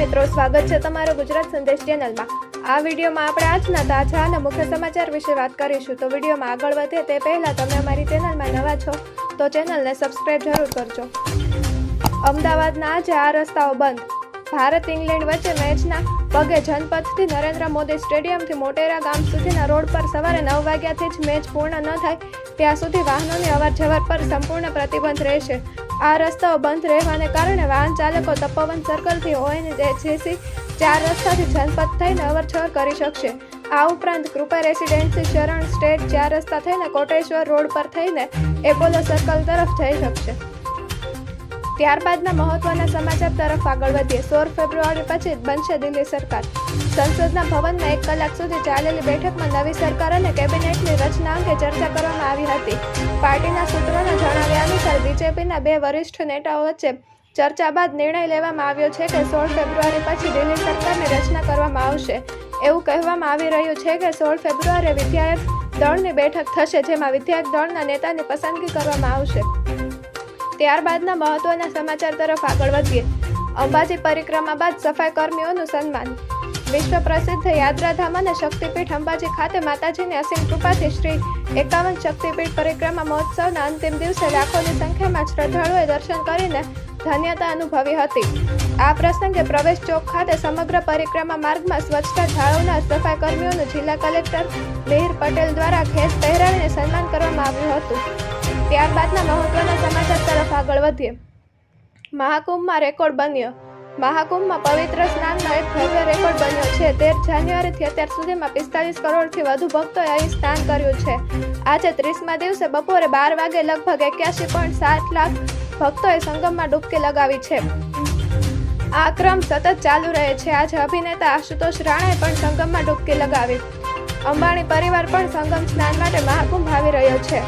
મિત્રો, સ્વાગત છે તમારો ગુજરાત સંદેશ ચેનલમાં. આ વિડીયોમાં આપણે આજના તાજા અને મુખ્ય સમાચાર વિશે વાત કરીશું. તો વિડીયોમાં આગળ વધે તે પહેલાં તમે અમારી ચેનલમાં નવા છો, તો ચેનલને સબસ્ક્રાઈબ જરૂર કરજો. અમદાવાદના આજે આ રસ્તાઓ બંધ. ભારત ઇંગ્લેન્ડ વચ્ચે મેચના પગે જનપથથી નરેન્દ્ર મોદી સ્ટેડિયમથી મોટેરા ગામ સુધીના રોડ પર સવારે નવ વાગ્યાથી જ મેચ પૂર્ણ ન થાય, ત્યાં સુધી વાહનોની અવરજવર પર સંપૂર્ણ પ્રતિબંધ રહેશે. આ રસ્તાઓ બંધ રહેવાને કારણે વાહન ચાલકો તપોવન સર્કલથી ઓએન જેસી ચાર રસ્તાથી જનપથ થઈને અવરજવર કરી શકશે. આ ઉપરાંત કૃપા રેસિડેન્સી શરણ સ્ટેટ ચાર રસ્તા થઈને કોટેશ્વર રોડ પર થઈને એપોલો સર્કલ તરફ જઈ શકશે. ત્યારબાદના મહત્વના સમાચાર તરફ આગળ વધીએ. સોળ ફેબ્રુઆરી પછી બનશે દિલ્હી સરકાર. સંસદના ભવનમાં એક કલાક સુધી ચાલેલી બેઠકમાં નવી સરકાર અને કેબિનેટની રચના અંગે ચર્ચા કરવામાં આવી હતી. પાર્ટીના સૂત્રોના બીજેપીના બે વરિષ્ઠ નેતાઓ વચ્ચે ચર્ચા બાદ નિર્ણય લેવામાં આવ્યો છે કે સોળ ફેબ્રુઆરી પછી દિલ્હી સરકારની રચના કરવામાં આવશે. એવું કહેવામાં આવી રહ્યું છે કે સોળ ફેબ્રુઆરીએ વિધાયક દળની બેઠક થશે, જેમાં વિધાયક દળના નેતાની પસંદગી કરવામાં આવશે. ત્યારબાદના મહત્વના સમાચાર તરફ આગળ વધીએ. અંબાજી પરિક્રમા બાદ સફાઈ કર્મીઓનું સન્માન વિશ્વ પ્રસિદ્ધ યાત્રાધામ અને શક્તિપીઠ અંબાજી ખાતે માતાજીની અસીમ કૃપાથી શ્રી એકાવન શક્તિપીઠ પરિક્રમા મહોત્સવના અંતિમ દિવસે લાખોની સંખ્યામાં શ્રદ્ધાળુએ દર્શન કરીને ધન્યતા અનુભવી હતી. આ પ્રસંગે પ્રવેશ ચોક ખાતે સમગ્ર પરિક્રમા માર્ગમાં સ્વચ્છતા જાળવનાર સફાઈ કર્મીઓનું જિલ્લા કલેક્ટર મિહિર પટેલ દ્વારા ખેસ પહેરાવીને સન્માન કરવામાં આવ્યું હતું. ત્યારબાદના મહત્વના સમાચાર તરફ આગળ વધીએ. મહાકુંભમાં રેકોર્ડ બન્યો. મહાકુંભમાં પવિત્ર સ્નાનનો એક ભવ્ય રેકોર્ડ બન્યો છે. તેર જાન્યુઆરીથી અત્યાર સુધીમાં પિસ્તાલીસ કરોડથી વધુ ભક્તોએ અહીં સ્નાન કર્યું છે. આજે ત્રીસમા દિવસે બપોરે બાર વાગે લગભગ એક્યાસી પોઈન્ટ સાત લાખ ભક્તોએ સંગમમાં ડૂબકી લગાવી છે. આ ક્રમ સતત ચાલુ રહે છે. આજે અભિનેતા આશુતોષ રાણાએ પણ સંગમમાં ડૂબકી લગાવી. અંબાણી પરિવાર પણ સંગમ સ્નાન માટે મહાકુંભ આવી રહ્યો છે.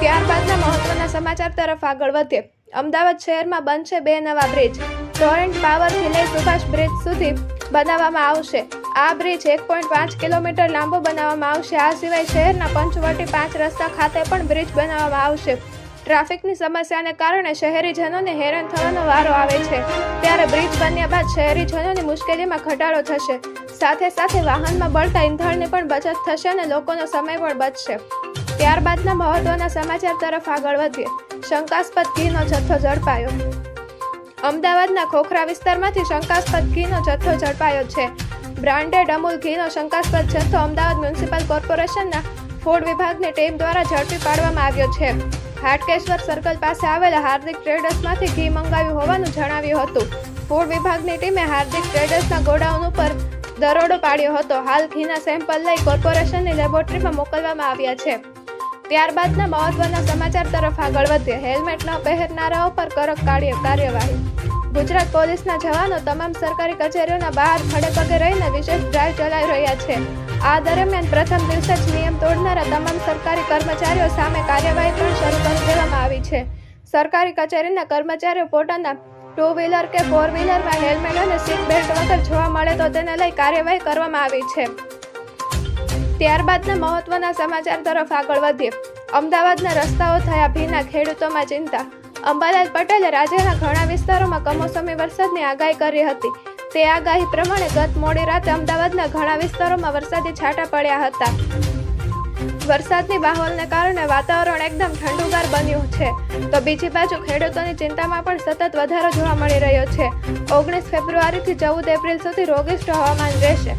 ત્યારબાદના મહત્વના સમાચાર તરફ આગળ વધીએ. અમદાવાદ શહેરમાં બનશે બે નવા બ્રિજ. ટોરેન્ટ પાવરથી લઈ સુભાષ બ્રિજ સુધી બનાવવામાં આવશે. આ બ્રિજ એક પોઈન્ટ પાંચ કિલોમીટર લાંબો બનાવવામાં આવશે. આ સિવાય શહેરના પંચવટી પાંચ રસ્તા ખાતે પણ બ્રિજ બનાવવામાં આવશે. ટ્રાફિકની સમસ્યાને કારણે શહેરીજનોને હેરાન થવાનો વારો આવે છે. ત્યારે બ્રિજ બન્યા બાદ શહેરીજનોની મુશ્કેલીમાં ઘટાડો થશે. સાથે સાથે વાહનમાં બળતા ઈંધણની પણ બચત થશે અને લોકોનો સમય પણ બચશે. ત્યારબાદના મહત્વના સમાચાર તરફ આગળ વધીએ. શંકાસ્પદ ઘીનો જથ્થો ઝડપાયો. અમદાવાદના ખોખરા વિસ્તારમાંથી શંકાસ્પદ ઘીનો જથ્થો ઝડપાયો છે. બ્રાન્ડેડ અમૂલ ઘીનો શંકાસ્પદ જથ્થો અમદાવાદ મ્યુનિસિપલ કોર્પોરેશનના ફૂડ વિભાગની ટીમ દ્વારા ઝડપી પાડવામાં આવ્યો છે. હાટકેશ્વર સર્કલ પાસે આવેલા હાર્દિક ટ્રેડર્સમાંથી ઘી મંગાવ્યું હોવાનું જણાવ્યું હતું. ફૂડ વિભાગની ટીમે હાર્દિક ટ્રેડર્સના ગોડાઉન ઉપર દરોડો પાડ્યો હતો. હાલ ઘીના સેમ્પલ લઈ કોર્પોરેશનની લેબોરેટરીમાં મોકલવામાં આવ્યા છે. ત્યારબાદના મહત્વના સમાચાર તરફ આગળ વધીએ. હેલ્મેટ ન પહેરનારાઓ પર કડક કાર્ય કાર્યવાહી. ગુજરાત પોલીસના જવાનો તમામ સરકારી કચેરીઓના બહાર ખડે પગે રહીને વિશેષ ડ્રાઈવ ચલાવી રહ્યા છે. આ દરમિયાન પ્રથમ દિવસે જ નિયમ તોડનારા તમામ સરકારી કર્મચારીઓ સામે કાર્યવાહી પણ શરૂ કરી દેવામાં આવી છે. સરકારી કચેરીના કર્મચારીઓ પોતાના ટુ વ્હીલર કે ફોર વ્હીલરમાં હેલ્મેટ અને સીટ બેલ્ટ વગર જોવા મળે તો તેને લઈ કાર્યવાહી કરવામાં આવી છે. ત્યારબાદના મહત્વના સમાચાર તરફ આગળ વધીએ. અમદાવાદના રસ્તાઓ થયા ભીના, ખેડૂતોમાં ચિંતા. અંબાલાલ પટેલે રાજ્યના ઘણા વિસ્તારોમાં કમોસમી વરસાદની આગાહી કરી હતી. તે આગાહી પ્રમાણે ગત મોડી રાતે અમદાવાદના ઘણા વિસ્તારોમાં વરસાદી છાંટા પડ્યા હતા. વરસાદની માહોલને કારણે વાતાવરણ એકદમ ઠંડુગાર બન્યું છે. તો બીજી બાજુ ખેડૂતોની ચિંતામાં પણ સતત વધારો જોવા મળી રહ્યો છે. ઓગણીસ ફેબ્રુઆરીથી ચૌદ એપ્રિલ સુધી રોગિષ્ટ હવામાન રહેશે.